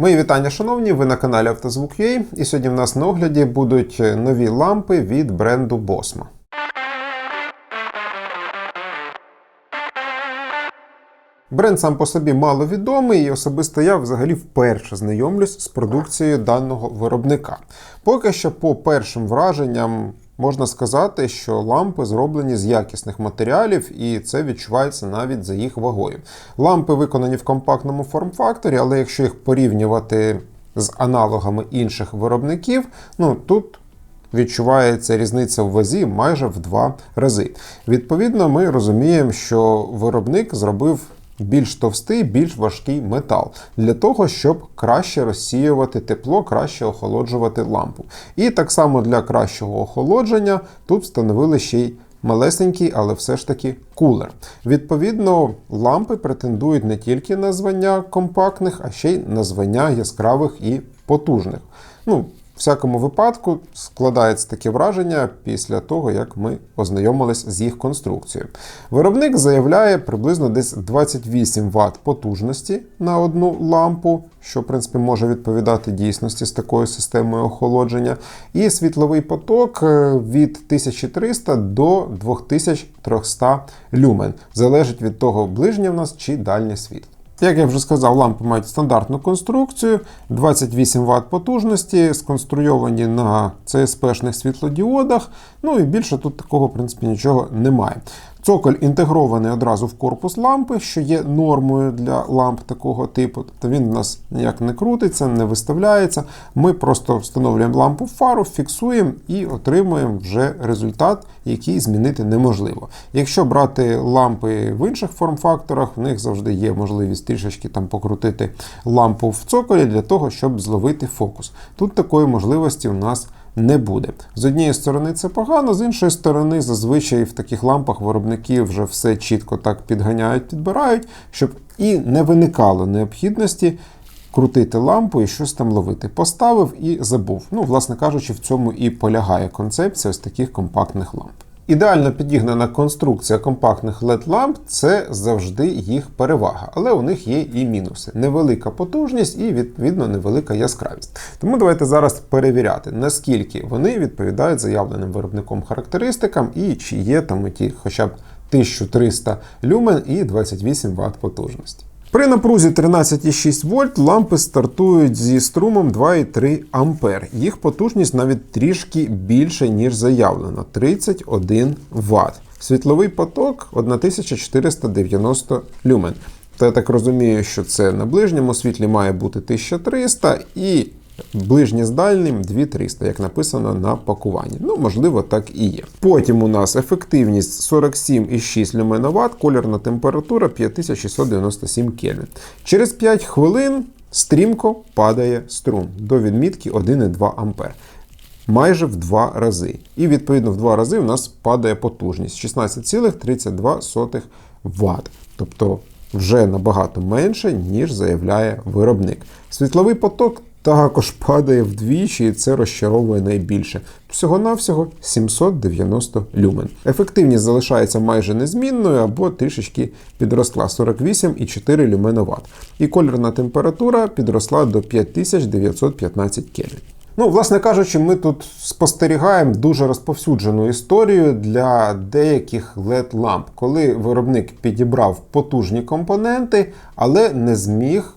Мої вітання, шановні, ви на каналі Автозвук.ua і сьогодні в нас на огляді будуть нові лампи від бренду Bosma. Бренд сам по собі маловідомий, і особисто я взагалі вперше знайомлюсь з продукцією даного виробника. Поки що, по першим враженням, можна сказати, що лампи зроблені з якісних матеріалів, і це відчувається навіть за їх вагою. Лампи виконані в компактному форм-факторі, але якщо їх порівнювати з аналогами інших виробників, ну тут відчувається різниця в вазі майже в два рази. Відповідно, ми розуміємо, що виробник зробив більш товстий, більш важкий метал для того, щоб краще розсіювати тепло, краще охолоджувати лампу. І так само для кращого охолодження тут встановили ще й малесенький, але все ж таки кулер. Відповідно, лампи претендують не тільки на звання компактних, а ще й на звання яскравих і потужних. Ну, всякому випадку складається таке враження після того, як ми ознайомились з їх конструкцією. Виробник заявляє приблизно десь 28 Вт потужності на одну лампу, що в принципі може відповідати дійсності з такою системою охолодження. І світловий поток е, від 1300 до 2300 люмен. Залежить від того, ближнє в нас чи дальнє світло. Як я вже сказав, лампи мають стандартну конструкцію, 28 Вт потужності, сконструйовані на CSP-шних світлодіодах. Ну і більше тут такого, в принципі, нічого немає. Цоколь інтегрований одразу в корпус лампи, що є нормою для ламп такого типу. Тобто він у нас ніяк не крутиться, не виставляється. Ми просто встановлюємо лампу в фару, фіксуємо і отримуємо вже результат, який змінити неможливо. Якщо брати лампи в інших форм-факторах, в них завжди є можливість трішечки там покрутити лампу в цоколі для того, щоб зловити фокус. Тут такої можливості у нас не буде. З однієї сторони це погано, з іншої сторони, зазвичай в таких лампах виробники вже все чітко так підганяють, підбирають, щоб і не виникало необхідності. Крутити лампу і щось там ловити. Поставив і забув. Ну, власне кажучи, в цьому і полягає концепція ось таких компактних ламп. Ідеально підігнана конструкція компактних LED-ламп це завжди їх перевага, але у них є і мінуси: невелика потужність і, відповідно, невелика яскравість. Тому давайте зараз перевіряти, наскільки вони відповідають заявленим виробником характеристикам і чи є там ті хоча б 1300 люмен і 28 Вт потужності. При напрузі 13,6 вольт лампи стартують зі струмом 2,3 А. Їх потужність навіть трішки більше, ніж заявлено 31 Вт. Світловий поток 1490 люмен. Та я так розумію, що це на ближньому світлі має бути 1300 і Ближнє з дальнім 2300, як написано на пакуванні. Ну, можливо, так і є. Потім у нас ефективність 47,6 люменоват, колірна температура 5697 Кельвін. Через 5 хвилин стрімко падає струм до відмітки 1,2 А. Майже в два рази. І відповідно в два рази у нас падає потужність 16,32 Вт. Тобто вже набагато менше, ніж заявляє виробник. Світловий поток також падає вдвічі, і це розчаровує найбільше. Всього-навсього 790 люмен. Ефективність залишається майже незмінною або трішечки підросла 48,4 люменоват. І колірна температура підросла до 5915 кельвін. Ну, власне кажучи, ми тут спостерігаємо дуже розповсюджену історію для деяких led ламп коли виробник підібрав потужні компоненти, але не зміг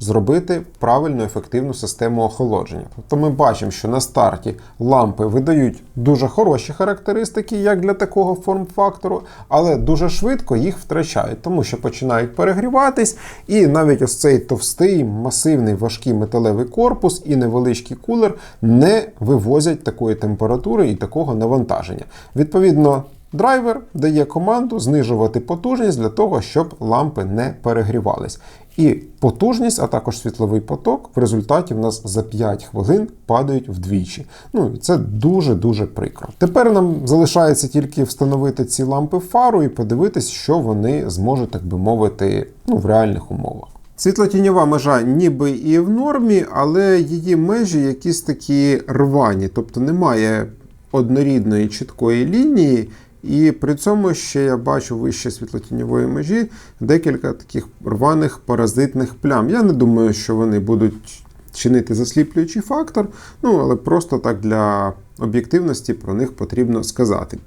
зробити правильну ефективну систему охолодження. Тобто ми бачимо, що на старті лампи видають дуже хороші характеристики, як для такого форм-фактору, але дуже швидко їх втрачають, тому що починають перегріватись, і навіть ось цей товстий, масивний важкий металевий корпус і невеличкий кулер не вивозять такої температури і такого навантаження. Відповідно. Драйвер дає команду знижувати потужність для того, щоб лампи не перегрівались. І потужність, а також світловий поток в результаті в нас за 5 хвилин падають вдвічі. Ну і це дуже-дуже прикро. Тепер нам залишається тільки встановити ці лампи фару і подивитись, що вони зможуть, так би мовити, ну, в реальних умовах. Світлотіньова межа ніби і в нормі, але її межі якісь такі рвані, тобто немає однорідної чіткої лінії І при цьому ще я бачу вище світлотіньової межі декілька таких рваних паразитних плям. Я не думаю, що вони будуть чинити засліплюючий фактор, ну але просто так для об'єктивності про них потрібно сказати.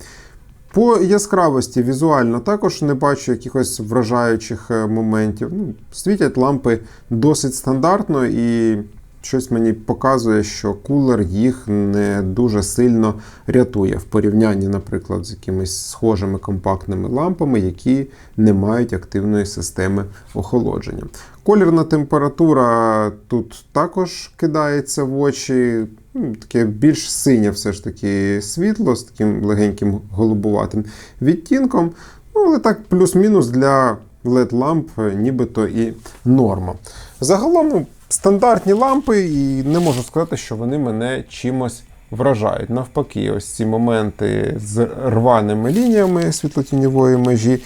По яскравості візуально також не бачу якихось вражаючих е, моментів. Ну, світять лампи досить стандартно і щось мені показує, що кулер їх не дуже сильно рятує в порівнянні, наприклад, з якимись схожими компактними лампами, які не мають активної системи охолодження. Колірна температура тут також кидається в очі. Ну, Таке більш синє все ж таки світло з таким легеньким голубуватим відтінком. Ну, але так, плюс-мінус для LED-ламп нібито і норма. Загалом ну, стандартні лампи, і не можу сказати, що вони мене чимось вражають. Навпаки, ось ці моменти з рваними лініями світлотіньової межі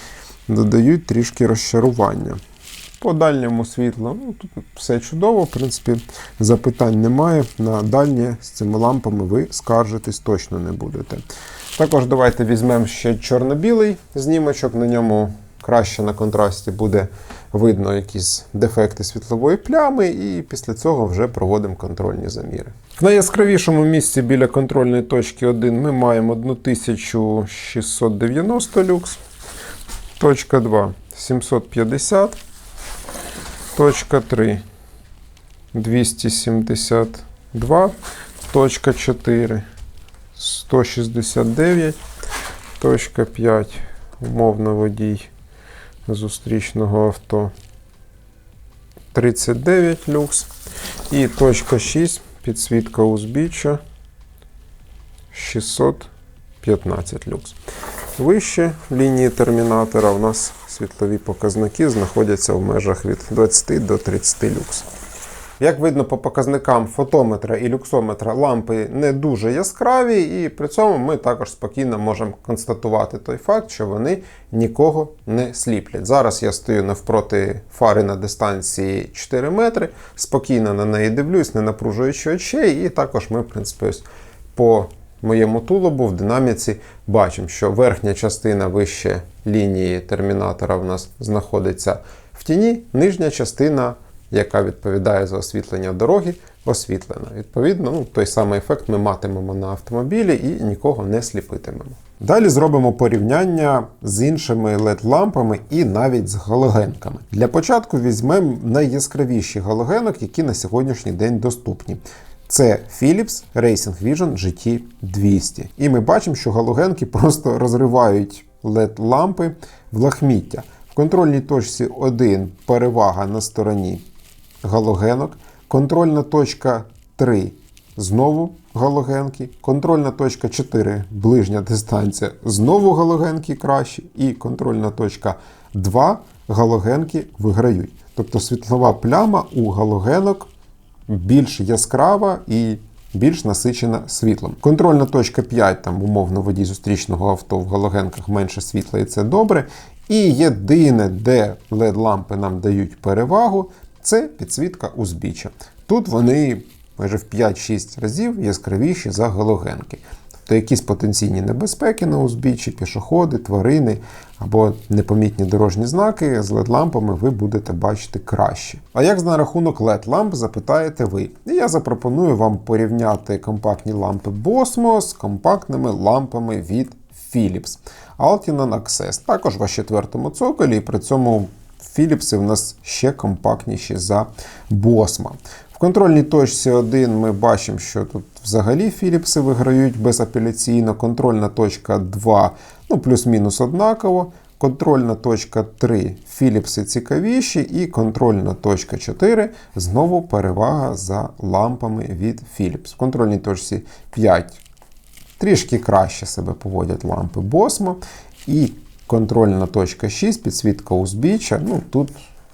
додають трішки розчарування. По дальньому світлу, ну тут все чудово, в принципі, запитань немає. На дальнє з цими лампами ви скаржитись точно не будете. Також давайте візьмемо ще чорно-білий знімочок, на ньому краще на контрасті буде видно якісь дефекти світлової плями, і після цього вже проводимо контрольні заміри. В найяскравішому місці біля контрольної точки 1 ми маємо 1690 люкс, точка 2 750. Точка 3 272. Точка 4 169. Точка 5. Умовно водій зустрічного авто 39 люкс. І точка 6. Підсвітка узбіччя 615 люкс. Вище лінії термінатора у нас світлові показники знаходяться в межах від 20 до 30 люкс. Як видно по показникам фотометра і люксометра, лампи не дуже яскраві, і при цьому ми також спокійно можемо констатувати той факт, що вони нікого не сліплять. Зараз я стою навпроти фари на дистанції 4 метри, спокійно на неї дивлюсь, не напружуючи очей, і також ми, в принципі, ось по моєму тулубу в динаміці бачимо, що верхня частина вище лінії термінатора в нас знаходиться в тіні, нижня частина, яка відповідає за освітлення дороги, освітлена. Відповідно, ну, той самий ефект ми матимемо на автомобілі і нікого не сліпитимемо. Далі зробимо порівняння з іншими LED-лампами і навіть з галогенками. Для початку візьмемо найяскравіші галогенок, які на сьогоднішній день доступні. Це Philips Racing Vision GT200. І ми бачимо, що галогенки просто розривають LED-лампи в лахміття. В контрольній точці 1 перевага на стороні галогенок. Контрольна точка 3 знову галогенки. Контрольна точка 4 ближня дистанція знову галогенки кращі. І контрольна точка 2 галогенки виграють. Тобто світлова пляма у галогенок більш яскрава і більш насичена світлом. Контрольна точка 5, там умовно водій зустрічного авто в галогенках менше світла, і це добре. І єдине, де LED-лампи нам дають перевагу, це підсвітка узбіччя. Тут вони майже в 5-6 разів яскравіші за галогенки. Тобто якісь потенційні небезпеки на узбіччі, пішоходи, тварини або непомітні дорожні знаки з LED-лампами ви будете бачити краще. А як на рахунок LED-ламп, запитаєте ви? І я запропоную вам порівняти компактні лампи Bosmo з компактними лампами від Philips. Altinan Access. Також в четвертому цоколі, і при цьому Philips в нас ще компактніші за Bosma. В контрольній точці 1 ми бачимо, що тут взагалі Philips виграють безапеляційно. Контрольна точка 2, ну плюс-мінус однаково. Контрольна точка 3 Philips цікавіші, і контрольна точка 4 знову перевага за лампами від Philips. В контрольній точці 5 трішки краще себе поводять лампи Bosmo. І контрольна точка 6, підсвітка узбіччя. Ну, тут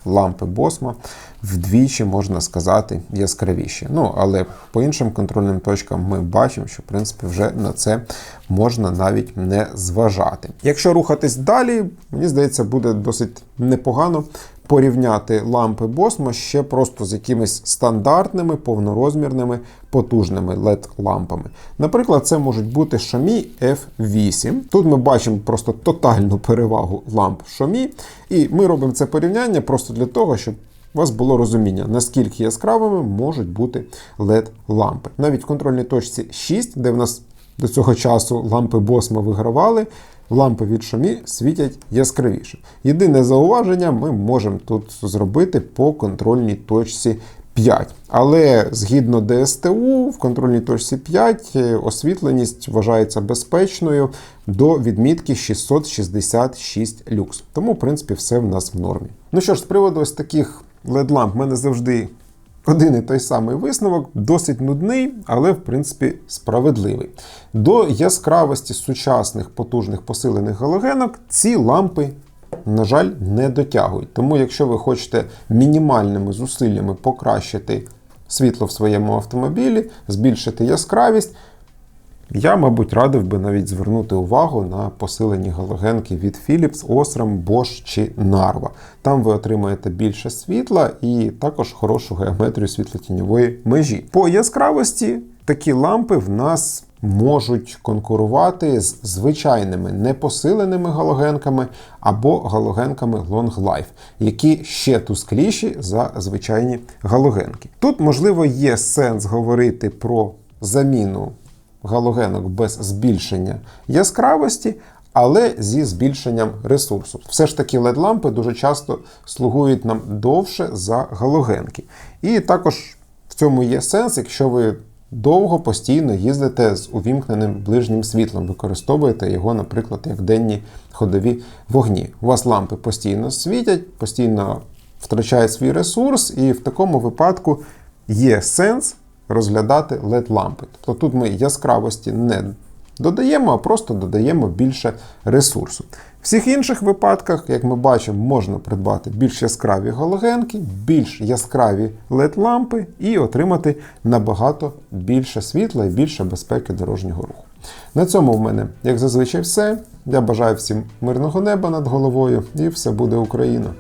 лампи босма вдвічі, можна сказати, яскравіші. Ну, але по іншим контрольним точкам ми бачимо, що в принципі вже на це можна навіть не зважати. Якщо рухатись далі, мені здається, буде досить непогано порівняти лампи Bosmo ще просто з якимись стандартними повнорозмірними потужними LED-лампами. Наприклад, це можуть бути Xiaomi F8. Тут ми бачимо просто тотальну перевагу ламп Xiaomi, і ми робимо це порівняння просто для того, щоб у вас було розуміння, наскільки яскравими можуть бути LED-лампи. Навіть в контрольній точці 6, де в нас до цього часу лампи Bosmo вигравали, лампи від Xiaomi світять яскравіше. Єдине зауваження ми можемо тут зробити по контрольній точці 5. Але згідно ДСТУ, в контрольній точці 5 е, освітленість вважається безпечною до відмітки 666 люкс. Тому, в принципі, все в нас в нормі. Ну що ж, з приводу ось таких LED-ламп, в мене завжди один і той самий висновок, досить нудний, але в принципі справедливий. До яскравості сучасних потужних посилених галогенок ці лампи, на жаль, не дотягують. Тому, якщо ви хочете мінімальними зусиллями покращити світло в своєму автомобілі, збільшити яскравість. Я, мабуть, радив би навіть звернути увагу на посилені галогенки від Philips, Osram, Bosch чи Narva. Там ви отримаєте більше світла і також хорошу геометрію світлотіньової межі. По яскравості такі лампи в нас можуть конкурувати з звичайними непосиленими галогенками або галогенками Long Life, які ще тускліші за звичайні галогенки. Тут, можливо, є сенс говорити про заміну галогенок без збільшення яскравості, але зі збільшенням ресурсу. Все ж таки LED-лампи дуже часто слугують нам довше за галогенки. І також в цьому є сенс, якщо ви довго постійно їздите з увімкненим ближнім світлом, використовуєте його, наприклад, як денні ходові вогні. У вас лампи постійно світять, постійно втрачають свій ресурс, і в такому випадку є сенс розглядати LED-лампи. Тобто тут ми яскравості не додаємо, а просто додаємо більше ресурсу. В всіх інших випадках, як ми бачимо, можна придбати більш яскраві галогенки, більш яскраві LED-лампи і отримати набагато більше світла і більше безпеки дорожнього руху. На цьому в мене, як зазвичай, все. Я бажаю всім мирного неба над головою і все буде Україна!